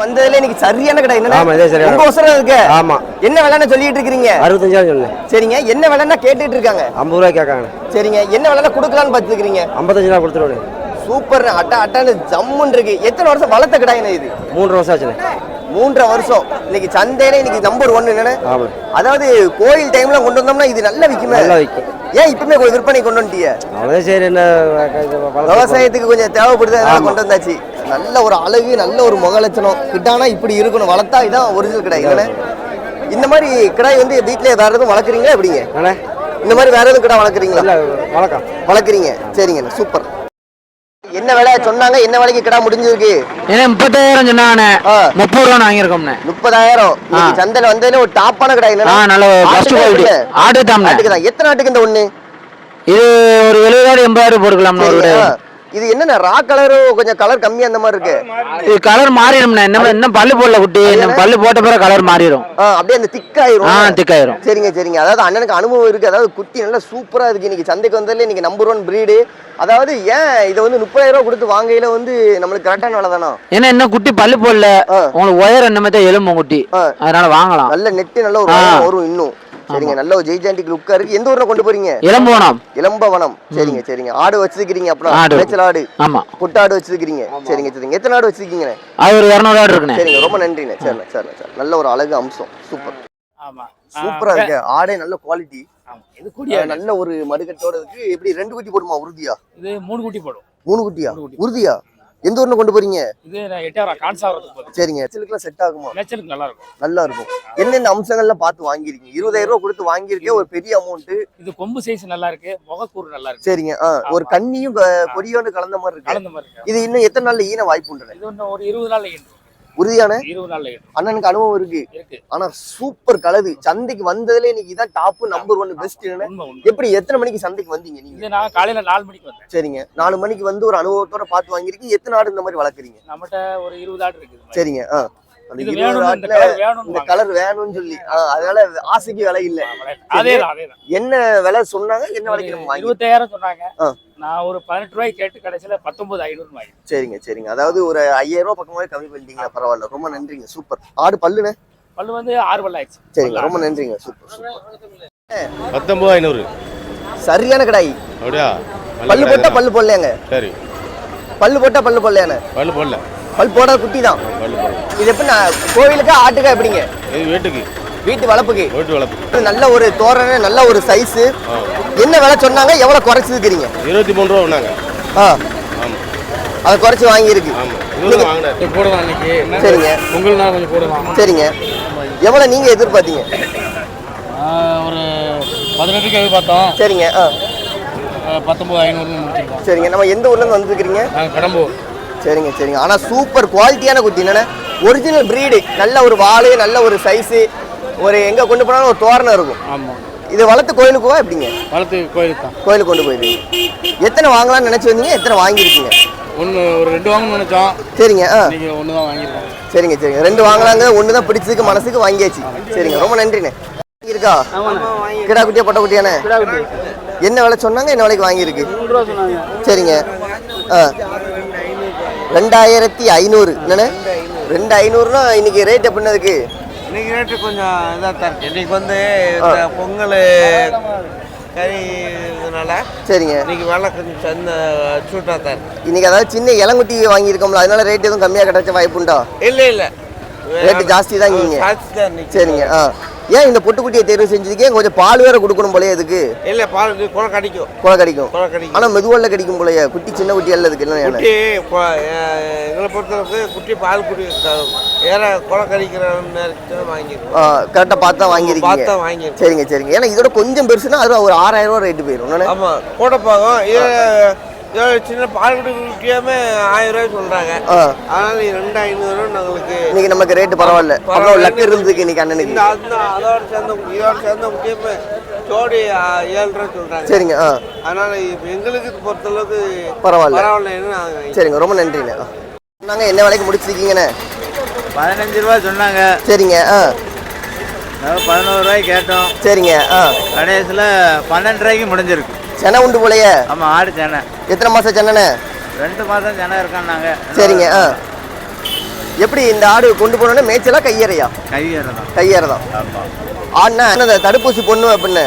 வந்ததுல இன்னைக்கு சரியான கடை. என்ன ஆமா, இதே சரியான உங்க இருக்கு. ஆமா. என்ன விலைன்னு சொல்லிட்டு இருக்கீங்க? அறுபத்தஞ்சாயிரம் சொன்னேன் சரிங்க. என்ன விலைன்னா கேட்டுட்டு இருக்காங்க. ஐம்பது ரூபாய் கேட்காங்க. சரிங்க. என்ன விலைன்னா கொடுக்கலாம்னு பார்த்துக்கிறீங்க ஐம்பத்தஞ்சு ரூபா கொடுத்துருவேன் சூப்பர். அட்டா அட்டான்னு ஜம்முன்னு இருக்கு. எத்தனை வருஷம் வளர்த்த கடாயின இது? மூன்று வருஷம் ஆச்சுண்ணே. மூன்றரை வருஷம். இன்னைக்கு சந்தையில இன்னைக்கு நம்பர் ஒன்னு என்னன்னு அதாவது கோயில் டைம்ல கொண்டு வந்தோம்னா இது நல்லா நல்லா விற்கும் ஏன் இப்பவுமே விற்பனை கொண்டு வந்துட்டீங்க அவ்வளோதான் சரி என்ன விவசாயத்துக்கு கொஞ்சம் தேவைப்படுது அதனால கொண்டு வந்தாச்சு. நல்ல ஒரு அழகு நல்ல ஒரு முக லட்சணம் கிட்டானா இப்படி இருக்கணும். வளர்த்தா இதான் ஒரிஜினல் கிடாய் இல்லைண்ணே இந்த மாதிரி கிடாய் வந்து வீட்டில் வேற எதுவும் வளர்க்குறீங்களா? எப்படிங்க? இந்த மாதிரி வேற எதுவும் கிடா வளர்க்குறீங்களா? இல்லை வணக்கம் வளர்க்குறீங்க. சரிங்க சூப்பர். என்ன விலை சொன்னாங்க? என்ன விலைக்கு கிடா முடிஞ்சிருக்கு? ஏன்னா முப்பத்தாயிரம் சொன்னாங்கண்ணே. ஆ. முப்பது ரூபா வாங்கியிருக்கோம்ண்ணே. முப்பதாயிரம். சந்தையில வந்ததுல ஒரு டாப்பான கடை ஆ நல்ல ஃபர்ஸ்ட் குவாலிட்டி ஆடு தான் எத்தனை ஆட்டுக்கு இந்த ஒண்ணு? இது ஒரு எழுபதாயிரம் எண்பதாயிரம் போட்டுக்கலாம்ண்ணே ஒரு. இது என்ன ரா கலரும் கொஞ்சம் கலர் கம்மி அந்த மாதிரி இருக்கு. இது கலர் மாறிடும்ண்ணே. இன்னும் இன்னும் பல்லு போடல குட்டி. இன்னும் பல்லு போட்ட பிறகு கலர் மாறிடும். அப்படியே அந்த திக்காயிரும் ஆ திக்காயிரும் சரிங்க சரிங்க. அதாவது அண்ணனுக்கு அனுபவம் இருக்கு. அதாவது குட்டி நல்லா சூப்பரா இருக்கு. இன்னைக்கு சந்தைக்கு வந்ததுல இன்னைக்கு நம்பர் ஒன் பிரீடு அதாவது ஏன் இதை வந்து முப்பதாயிரம் ரூபாய் கொடுத்து வாங்கையில வந்து நம்மளுக்கு கரெக்டான விலை தானா? ஏன்னா இன்னும் குட்டி பல்லு போடல. ஆ. உங்களுக்கு உயரம் என்ன மாதிரி எலும்பும் குட்டி. ஆ. அதனால வாங்கலாம். நல்ல நெட்டு நல்ல ஒரு வரும் இன்னும். சரிங்க நல்ல ஒரு ஜெய்ஜாண்டிக் லுக்கா இருக்கு. எந்த ஊர்ல கொண்டு போறீங்க? இளம்போனம் இளம்பவனம். சரிங்க சரிங்க. ஆடு வச்சிருக்கீங்க. அப்படின்னா மேய்ச்சல் ஆடு ஆமா. புட்டாடு வச்சிருக்கீங்க சரிங்க சரிங்க. எத்தனை ஆடு வச்சிருக்கீங்க அது ஒரு இரநூறு ஆடு இருக்குண்ணே. சரிங்க ரொம்ப நன்றிண்ணே. சரிண்ணே சரிண்ணே சரி நல்ல ஒரு அழகு அம்சம். சூப்பர். ஆமா. சூப்பரா இருக்கு. ஆடே நல்ல குவாலிட்டி ஆமா. இது கூடிய நல்ல ஒரு மடுக்கட்டோட இருக்கு. எப்படி ரெண்டு குட்டி போடுமா? உறுதியா? இது மூணு குட்டி போடும். மூணு குட்டியா. உறுதியா? எந்த ஊர்ல கொண்டு போறீங்க? இது எட்டாயிரம் கான்சாவரத்துக்கு சரிங்க. சிலுக்குலாம் செட் ஆகுமா? மேய்ச்சலுக்கு நல்லா இருக்கும் நல்லா இருக்கும் என்னென்ன அம்சங்கள்லாம் பார்த்து வாங்கிருக்கீங்க இருபதாயிரம் ரூபாய் கொடுத்து வாங்கியிருக்கேன் ஒரு பெரிய அமௌண்ட் இது கொம்பு சைஸ் நல்லா இருக்கு முகக்கூறு நல்லா இருக்கு சரிங்க ஒரு கண்ணியும் கொடியோன்னு கலந்த மாதிரி இருக்கு. கலந்த மாதிரி இருக்கு. இது இன்னும் எத்தனை நாள்ல ஈன வாய்ப்பு உண்டு இது இன்னும் ஒரு இருபது நாள்ல ஈண்டும் உறுதியான அண்ணனுக்கு அனுபவம் இருக்கு. இருக்கு. ஆனா சூப்பர் கலது. சந்தைக்கு வந்ததுல இன்னைக்கு இதான் டாப் நம்பர் ஒன் பெஸ்ட் எப்படி எத்தனை மணிக்கு சந்தைக்கு வந்தீங்க நீங்க? நான் காலையில நாலு மணிக்கு வந்தேன். சரிங்க. நாலு மணிக்கு வந்து ஒரு அனுபவத்தோட பார்த்து வாங்கிருக்கீங்க எத்தனை ஆடு இந்த மாதிரி வளர்க்குறீங்க? நம்மகிட்ட ஒரு இருபது ஆடு இருக்குது. சரிங்க ஆ. அந்த இருபது வேணும் இந்த கலர் வேணும் இந்த கலர் வேணும்னு சொல்லி. ஆ, அதனால ஆசைக்கு விலை இல்ல. என்ன விலை சொன்னாங்க? என்ன விலைக்கு நம்ம இருபத்தாயிரம் சொன்னாங்க. நான் ஒரு பதினெட்டு ரூபாய்க்கு கேட்டு கடைசியில பத்தொன்பது ஐநூறு வாங்கி சரிங்க சரிங்க. அதாவது ஒரு ஐயாயிரம் ரூபாய் பக்கமாவே கம்மி பண்ணிட்டீங்க. பரவாயில்ல. ரொம்ப நன்றிங்க. சூப்பர். ஆடு பல்லுண்ணே? பல்லு வந்து ஆறு பல்லு ஆயிடுச்சு. சரிங்க ரொம்ப நன்றிங்க. Super super. பத்தொம்பது ஐநூறு. சரியான கடாய். அப்படியா? பல்லு போட்டா. பல்லு போடலையாங்க? சரி. பல்லு போட்டா பல்லு போடலையானே பல்லு போடல. பல் போடாத குட்டி தான். இது எப்படி நான் கோவிலுக்கா ஆட்டுக்கா எப்படிங்க? வீட்டுக்கு. வீட்டு வளர்ப்புக்கு. வீட்டு வளர்ப்பு. நல்ல ஒரு தோரணை நல்ல ஒரு சைஸ் என்ன விலை சொன்னாங்க எவ்வளவு குறைச்சிருக்கிறீங்க? இருபத்தி மூணு ரூபா ஒன்றாங்க ஆ. அதை குறைச்சி வாங்கியிருக்கு. போடலாம் இன்னைக்கு. சரிங்க. பொங்கல் நாள் கொஞ்சம் போடலாம் சரிங்க. எவ்வளவு நீங்க எதிர்பார்த்தீங்க? ஒரு பதினெட்டுக்கு எதிர்பார்த்தோம் சரிங்க ஆ. பத்தொம்பது ஐநூறுன்னு சரிங்க நம்ம எந்த ஊர்ல இருந்து வந்துருக்கிறீங்க? நாங்கள் கடம்பூர். சரிங்க சரிங்க. ஆனா சூப்பர் குவாலிட்டியான குட்டி என்னன்னா ஒரிஜினல் பிரீடு நல்ல ஒரு வாளு நல்ல ஒரு சைஸு ஒரு எங்க கொண்டு போனாலும் ஒரு தோரணம் இருக்கும். ஆமாம் இது வளர்த்து கோயிலுக்குவா எப்படிங்க? வளர்த்து கோயிலுக்கு தான். கோயிலுக்கு கொண்டு போயிருக்கீங்க எத்தனை வாங்கலாம்னு நினைச்சு வந்தீங்க எத்தனை வாங்கியிருக்கீங்க? ஒன்று ஒரு ரெண்டு வாங்கணும்னு நினச்சோம். சரிங்க ஆ. ஒன்று தான் வாங்கியிருக்கோம். சரிங்க சரிங்க. ரெண்டு வாங்கலாங்க ஒன்று தான் பிடிச்சதுக்கு மனசுக்கு வாங்கியாச்சு. சரிங்க ரொம்ப நன்றிண்ணே. இருக்கா? கிடா குட்டியா பொட்டை குட்டியாண்ணே? என்ன விலை சொன்னாங்க என்ன விலைக்கு வாங்கியிருக்கு? சரிங்க ஆ. ரெண்டாயிரத்தி ஐநூறு. என்னண்ணே? ரெண்டு ஐநூறுனா இன்னைக்கு ரேட் எப்படின்னதுக்கு இன்னைக்கு ரேட்டு கொஞ்சம் இதாக தான் இருக்கு. இன்னைக்கு வந்து இந்த பொங்கல் கறி இதனால சரிங்க. இன்னைக்கு விலை கொஞ்சம் சந்த சூட்டாக தான் இருக்கு. இன்னைக்கு அதாவது சின்ன இளங்குட்டி வாங்கியிருக்கோம்ல அதனால ரேட் எதுவும் கம்மியாக கிடைச்ச வாய்ப்பு உண்டா? இல்லை இல்லை. ரேட்டு ஜாஸ்தி தான் இங்க சரிங்க ஆ. ஏன் இந்த பொட்டுக்குட்டியை தேர்வு செஞ்சதுக்கே? கொஞ்சம் பால் வேற கொடுக்கணும் போலயே அதுக்கு? இல்லை பால் குறை கடிக்கும். குலை கடிக்கும். குறை கடிக்கும். ஆனா மெதுவல்ல கடிக்கும் போலயே. குட்டி சின்ன குட்டி அல்ல அதுக்கு என்ன குட்டி எங்களை பொறுத்தளவுக்கு குட்டி பால் குடி ஏற குறை கடிக்கிற வாங்கிருக்கோம். கரெக்டாக பார்த்து தான் வாங்கியிருக்கீங்க. பார்த்தா வாங்கிருக்கோம் சரிங்க சரிங்க. ஏன்னா இதோட கொஞ்சம் பெருசுனா அது ஒரு ஆறாயிரம் ரூபா ரேட்டு போயிடும்? ஆமாம் கூட போகும் சின்ன பால் குடி குட்டியாமே ஆயிரம் ரூபாய் சொல்கிறாங்க ஆ. அதனால இது ரெண்டு ஐநூறு நம்மளுக்கு இன்னைக்கு நமக்கு ரேட்டு பரவாயில்ல. அவ்வளோ லக் இருந்ததுக்கு இன்னைக்கு அண்ணனுக்கு. இந்த அதோட சேர்ந்த இதோட சேர்ந்த முக்கியமே ஜோடி ஏழு ரூபா சொல்றாங்க. சரிங்க ஆ. அதனால எங்களுக்கு பொறுத்தளவுக்கு பரவாயில்ல. பரவாயில்லன்னு நாங்க சரிங்க ரொம்ப நன்றிண்ணே. நாங்க என்ன விலைக்கு முடிச்சிருக்கீங்கண்ணே? பதினஞ்சு ரூபா சொன்னாங்க. சரிங்க ஆ. பதினோரு ரூபாய்க்கு கேட்டோம். சரிங்க ஆ. கடைசியில் பன்னெண்டு ரூபாய்க்கு முடிஞ்சிருக்கு. செனை உண்டு போலயே. ஆமாம் ஆடு சேனை. எத்தனை மாசம் சென்னண்ணே ரெண்டு மாதம் சேனை இருக்கான்னாங்க சரிங்க ஆ. எப்படி இந்த ஆடு கொண்டு போனோன்னா மேய்ச்சலா கையறையா? கையறதான். கையறதான். ஆமாம் ஆடுனா என்னது தடுப்பூசி பொண்ணு அப்படின்னு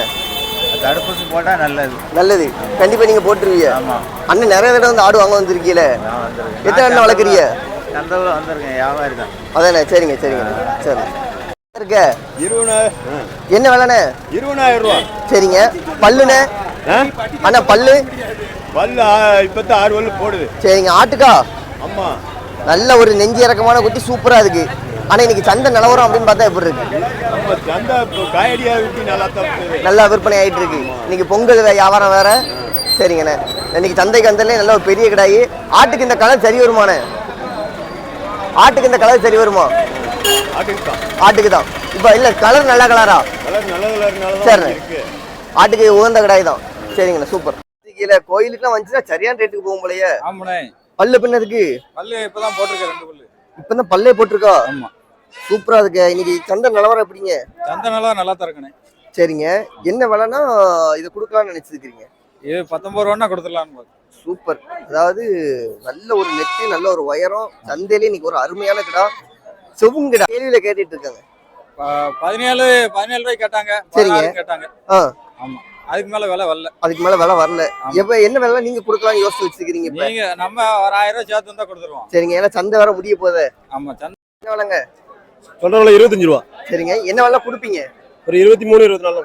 தடுப்பூசி போட்டால் நல்லது. நல்லது. கண்டிப்பா நீங்க போட்டுருவீங்க. ஆமாம் அண்ணன் நிறைய தடவை வந்து ஆடு வாங்க வந்திருக்கீல எத்தனை அண்ணன் வளர்க்குறீங்க? சந்தையில் வந்திருக்கேன். வியாபாரி தான். அதானே சரிங்க சரிங்க. சரி. இருக்க. இருபதாயிரம். என்ன விலைண்ணே? இருபதாயிரம் ரூபா. சரிங்க. பல்லுண்ணே? அண்ணா பல்லு? பல்லு இப்போத்தான் ஆறு பல்லு போடுது. சரிங்க ஆட்டுக்கா? ஆமா. நல்ல ஒரு நெஞ்சு இறக்கமான குட்டி சூப்பரா இருக்கு. ஆனா இன்னைக்கு சந்தை நிலவரம் அப்படின்னு பார்த்தா எப்படி இருக்கு? நல்லா விற்பனை ஆயிட்டு இருக்கு. இன்னைக்கு பொங்கல் வியாபாரம் வேற. சரிங்கண்ணே இன்னைக்கு சந்தைக்கு வந்தாலே நல்ல ஒரு பெரிய கிடாயி. ஆட்டுக்கு இந்த கலர் சரி வருமாண்ணே ஆட்டுக்கு இந்த கலர் சரி வருமா? ஆட்டுக்கு தான் இப்போ இல்ல கலர் நல்ல கலரா? சரி. ஆட்டுக்கு உகந்த கடாய் தான். சரிங்கண்ணா சூப்பர். கீழே கோயிலுக்குலாம் வந்துச்சுன்னா சரியான ரேட்டுக்கு போகும் போலயே. ஆமாண்ணே. பல்லு பின்னதுக்கு பல்லு இப்பதான் போட்டிருக்கேன் ரெண்டு பல்லு. இப்பதான் பல்லே போட்டிருக்கா? ஆமா. சூப்பரா இருக்கு. இன்னைக்கு சந்தை நிலவரம் எப்படிங்க? சந்தை நல்லா நல்லா தரக்கணே சரிங்க. என்ன விலைன்னா இதை கொடுக்கலாம்னு நினைச்சிருக்கீங்க இது பத்தொன்பது ரூபா கொடுத்துடலான்னு பார்த்தேன் சூப்பர். அதாவது நல்ல ஒரு நெட்டு நல்ல ஒரு உயரம் சந்தையிலே இன்னைக்கு ஒரு அருமையான கிடா. செவும் கிடா. கேள்வியில கேட்டுட்டு இருக்காங்க. பதினேழு பதினேழு ரூபாய் கேட்டாங்க. சரிங்க. கேட்டாங்க. ஆ. ஆமா. அதுக்கு மேல விலை வரல. அதுக்கு மேல விலை வரல. எப்ப என்ன விலை நீங்க கொடுக்கலாம்னு யோசிச்சு வச்சிருக்கீங்க நீங்க நம்ம ஒரு ஆயிரம் ரூபாய் சேர்த்து வந்தா கொடுத்துருவோம். சரிங்க ஏன்னா சந்தை வர முடிய போதே ஆமா சந்தை. என்ன விலைங்க? சொல்றவங்கள இருபத்தஞ்சு ரூபா. சரிங்க என்ன விலை கொடுப்பீங்க? ஒரு இருபத்தி மூணு இருபத்தி நாலு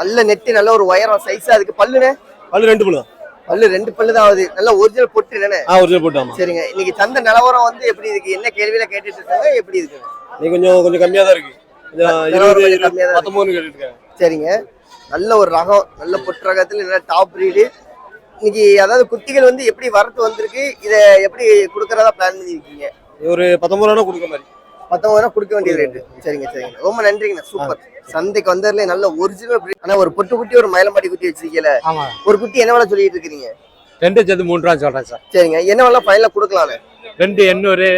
நல்ல நெட்டு நல்ல ஒரு உயரம் சைஸா அதுக்கு பல்லுனே பல்லு ரெண்டு பல்லு பல்லு ரெண்டு பல்லு தான் ஆகுது. நல்ல ஒரிஜினல் பொட்டு என்னண்ணே ஆ ஒரிஜினல் போட்டாமா சரிங்க இன்னைக்கு சந்தை நிலவரம் வந்து எப்படி இருக்கு? என்ன கேள்வியில கேட்டுட்டு இருக்காங்க? எப்படி இருக்கு? நீ கொஞ்சம் கொஞ்சம் கம்மியா தான் இருக்கு. கொஞ்சம் இருபது கம்மியா தான் கேட்டுட்டு சரிங்க. நல்ல ஒரு ரகம் நல்ல பொட்டு ரகத்துல நல்ல டாப் பிரீடு இன்னைக்கு அதாவது குட்டிகள் வந்து எப்படி வரத்து வந்திருக்கு இதை எப்படி கொடுக்கறதா பிளான் பண்ணியிருக்கீங்க ஒரு பத்தொன்பது ரூபா கொடுக்க மாதிரி. பத்தொன்பது ரூபா கொடுக்க வேண்டிய ரேட்டு சரிங்க சரிங்க. ரொம்ப நன்றிங்கண்ணா. சூப்பர் சந்தைக்கு வந்ததுல நல்ல ஒரிஜினல் ஆனா ஒரு பொட்டு குட்டி ஒரு மயிலம்பாடி குட்டி வச்சிருக்கீங்களே ஆமா. ஒரு குட்டி என்ன வேலை சொல்லிட்டு இருக்கிறீங்க ரெண்டு சேர்த்து மூணு ரூபா சொல்றேன் சார். சரிங்க. என்ன வேலை ஃபைனலா கொடுக்கலாம்னு ரெண்டு எண்ணூறு.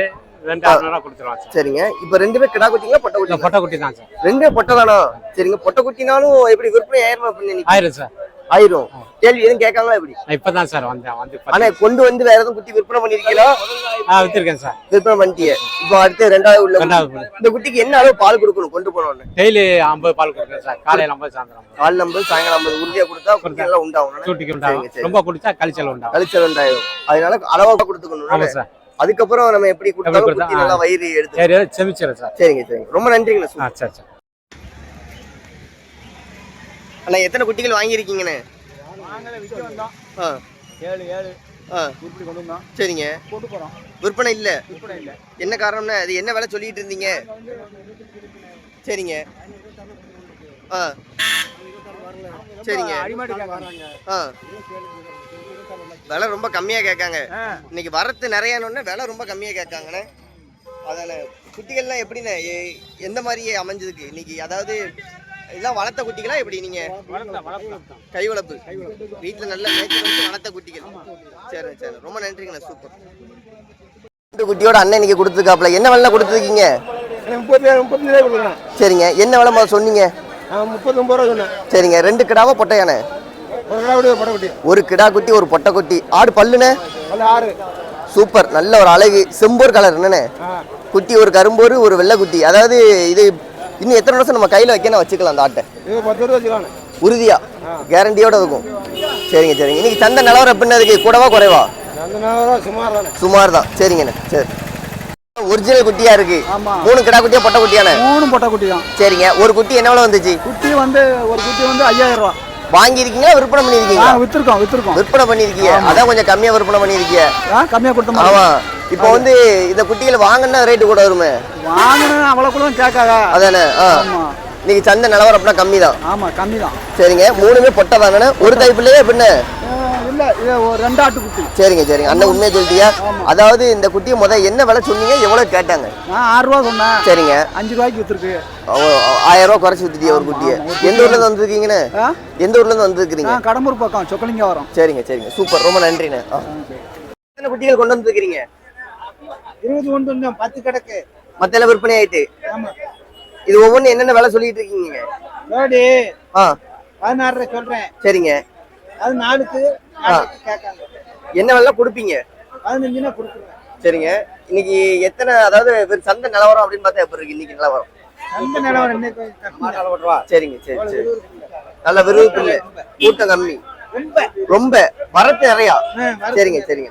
ரெண்டு அறுநூறுவா கொடுத்துருவான் சார். சரிங்க. இப்போ ரெண்டுமே கிடா குட்டிங்களா பொட்டை குட்டி பொட்டை குட்டி தான் சார். ரெண்டே பொட்டை தானா? சரிங்க. பொட்டை குட்டினாலும் எப்படி விற்பனை ஆயிரமா பண்ணி ஆயிரம் சார். ஆயிரும். கேள்வி எதுவும் கேட்காங்களா எப்படி? இப்பதான் சார் வந்தேன். வந்து ஆனா கொண்டு வந்து வேற எதுவும் குட்டி விற்பனை பண்ணிருக்கீங்களா? வித்திருக்கேன் சார். விற்பனை பண்ணிட்டியே. இப்போ அடுத்து ரெண்டாவது உள்ள இந்த குட்டிக்கு என்ன அளவு பால் கொடுக்கணும் கொண்டு போனோன்னு? டெய்லி ஐம்பது பால் கொடுக்குறேன் சார். காலையில் ஐம்பது சாயந்தரம். கால் நம்பர் சாயங்காலம் ஐம்பது உறுதியா கொடுத்தா குட்டி எல்லாம் உண்டாகும். ரொம்ப குடிச்சா கழிச்சல் உண்டாகும். கழிச்சல் ரெண்டாயிரம் அதனால அளவா கொடுத்துக்கணும் சார். அதுக்கப்புறம் நம்ம எப்படி கொடுத்தாலும் நல்லா வயிறு எடுத்து சரி செமிச்சிடும் சார். சரிங்க சரிங்க. ரொம்ப நன்றிங்கண்ணா சரி சார். அண்ணா எத்தனை குட்டிகள் வாங்கியிருக்கீங்கண்ணே? ஆ. ஏழு ஏழு. ஆ. சரிங்க. விற்பனை இல்ல? விற்பனை இல்லை. என்ன காரணம்னா அது என்ன விலை சொல்லிட்டு இருந்தீங்க? சரிங்க. ஆ. சரிங்க. ஆ. விலை ரொம்ப கம்மியா கேட்காங்க. இன்னைக்கு வரத்து நிறையானோடனே விலை ரொம்ப கம்மியா கேட்காங்கண்ணே. அதானே குட்டிகள்லாம் எப்படிண்ணே? எ- எந்த மாதிரி அமைஞ்சதுக்கு? இன்னைக்கு அதாவது இதெல்லாம் வளர்த்த குட்டிகளா எப்படி நீங்க? கை வளர்ப்பு. வீட்டுல நல்ல வளர்த்த குட்டிகள். சரி சரி. ரொம்ப நன்றிங்கண்ணா சூப்பர். இந்த குட்டியோட அண்ணன் இன்னைக்கு கொடுத்துருக்காப்ல என்ன விலை கொடுத்துருக்கீங்க? முப்பத்தி முப்பத்தஞ்சு ரூபாய் கொடுக்குறேன். சரிங்க. என்ன விலை சொன்னீங்க? முப்பத்தொம்பது ரூபா சொன்னேன். சரிங்க. ரெண்டு கிடாவா பொட்டையானே ஒரு கடை குட்டி ஒரு பொட்டை குட்டி. ஆடு பல்லுனே சூப்பர். நல்ல ஒரு அழகு. செம்போர் கலர் என்னண்ணே? குட்டி ஒரு கரும்போரு ஒரு வெள்ளை குட்டி. அதாவது இது இன்னும் எத்தனை வருஷம் நம்ம கையில வைக்கணும் வச்சுக்கலாம் அந்த ஆட்டை? உறுதியா? கேரண்டியோட இருக்கும். சரிங்க சரிங்க. இன்னைக்கு சந்தை நிலவரம் எப்படின்னு அதுக்கு கூடவா குறைவா? சுமார் தானே சரிங்கண்ணே. சரி. ஒரிஜினல் குட்டியா இருக்கு. மூணு கிடா குட்டியா பொட்டை குட்டியானே மூணு பொட்டை குட்டி தான். சரிங்க. ஒரு குட்டி என்ன வந்துச்சு? குட்டி வந்து ஒரு குட்டி வந்து ஐயாயிரம் ரூபா. வாங்கியிருக்கீங்களா? விற்பனை பண்ணியிருக்கீங்களா? வித்துருக்கோம் வித்துருக்கோம். விற்பனை பண்ணியிருக்கீங்க. அதான் கொஞ்சம் கம்மியா விற்பனை பண்ணியிருக்கீங்க. கம்மியாக கொடுத்த ஆமா. இப்போ வந்து இந்த குட்டிகளை வாங்கினா ரேட்டு கூட வருமே? வாங்கினா அவ்வளோ கூட கேட்காத? அதானே? ஆ. ஆமா. இன்னைக்கு சந்தை நிலவரம் அப்படின்னா கம்மி தான் ஆமா கம்மி தான் சரிங்க. மூணுமே பொட்டை தானே ஒரு எப்படின்னு இல்ல இது ஒரு ரெண்டு ஆட்டு குட்டி. சரிங்க சரிங்க. அண்ணன் உண்மையை சொல்லிட்டியா? அதாவது இந்த குட்டியை முத என்ன விலை சொன்னீங்க? எவ்வளவு கேட்டாங்க? நான் ஆறு ரூபா சொன்னேன். சரிங்க. அஞ்சு ரூபாய்க்கு வித்துருக்கு. ஆயிரம் ரூபாய் குறைச்சி வித்துட்டியா ஒரு குட்டியை. எந்த ஊர்ல இருந்து வந்திருக்கீங்கன்னு? எந்த ஊர்ல இருந்து வந்திருக்கீங்க நான் கடம்பூர் பக்கம் சொக்கலிங்க வரோம் சரிங்க சரிங்க. சூப்பர். ரொம்ப நன்றிண்ணே. எத்தனை குட்டிகள் கொண்டு வந்திருக்கீங்க இருபது ஒன்று கொஞ்சம் பத்து கிடக்கு. மத்த எல்லாம் விற்பனை ஆயிட்டு. இது ஒவ்வொன்றும் என்னென்ன விலை சொல்லிட்டு இருக்கீங்க ஆ. பதினாறு சொல்றேன். சரிங்க. அது நாலுக்கு. என்ன விலை கொடுப்பீங்க? பதினஞ்சுனா கொடுக்குறேன் சரிங்க. இன்னைக்கு எத்தனை அதாவது சந்தை நிலவரம் அப்படின்னு பார்த்தா எப்படி இருக்கு? இன்னைக்கு நிலவரம். சரிங்க சரி சரி. நல்ல இல்லை கூட்டம் கம்மி ரொம்ப. ரொம்ப. வரத்து நிறையா. சரிங்க சரிங்க.